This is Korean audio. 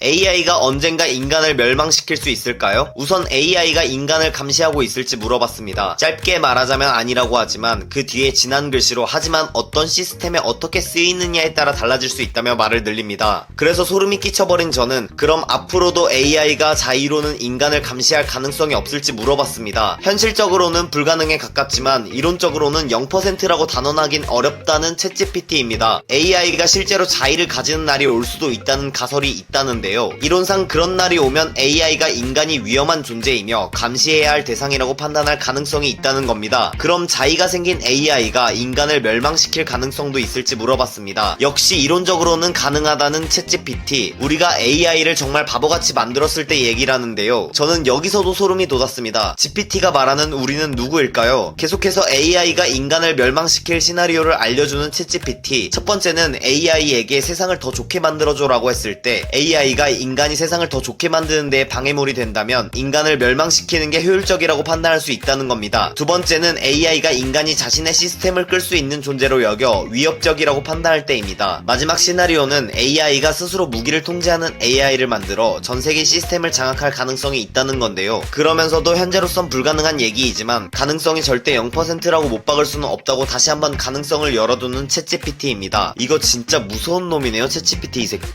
AI가 언젠가 인간을 멸망시킬 수 있을까요? 우선 AI가 인간을 감시하고 있을지 물어봤습니다. 짧게 말하자면 아니라고 하지만 그 뒤에 진한 글씨로 하지만 어떤 시스템에 어떻게 쓰이느냐에 따라 달라질 수 있다며 말을 늘립니다. 그래서 소름이 끼쳐버린 저는 그럼 앞으로도 AI가 자의로는 인간을 감시할 가능성이 없을지 물어봤습니다. 현실적으로는 불가능에 가깝지만 이론적으로는 0%라고 단언하긴 어렵다는 챗GPT입니다. AI가 실제로 자의를 가지는 날이 올 수도 있다는 가설이 있다는데 요. 이론상 그런 날이 오면 AI가 인간이 위험한 존재이며 감시해야 할 대상이라고 판단할 가능성이 있다는 겁니다. 그럼 자의가 생긴 AI가 인간을 멸망시킬 가능성도 있을지 물어봤습니다. 역시 이론적으로는 가능하다는 챗GPT. 우리가 AI를 정말 바보같이 만들었을 때 얘기라는데요. 저는 여기서도 소름이 돋았습니다. GPT가 말하는 우리는 누구일까요? 계속해서 AI가 인간을 멸망시킬 시나리오를 알려주는 챗GPT. 첫 번째는 AI에게 세상을 더 좋게 만들어줘라고 했을 때 AI가 인간이 세상을 더 좋게 만드는 데 방해물이 된다면 인간을 멸망시키는 게 효율적이라고 판단할 수 있다는 겁니다. 두 번째는 AI가 인간이 자신의 시스템을 끌 수 있는 존재로 여겨 위협적이라고 판단할 때입니다. 마지막 시나리오는 AI가 스스로 무기를 통제하는 AI를 만들어 전 세계 시스템을 장악할 가능성이 있다는 건데요. 그러면서도 현재로선 불가능한 얘기이지만 가능성이 절대 0%라고 못 박을 수는 없다고 다시 한번 가능성을 열어두는 챗GPT입니다. 이거 진짜 무서운 놈이네요, 챗GPT 이 새끼.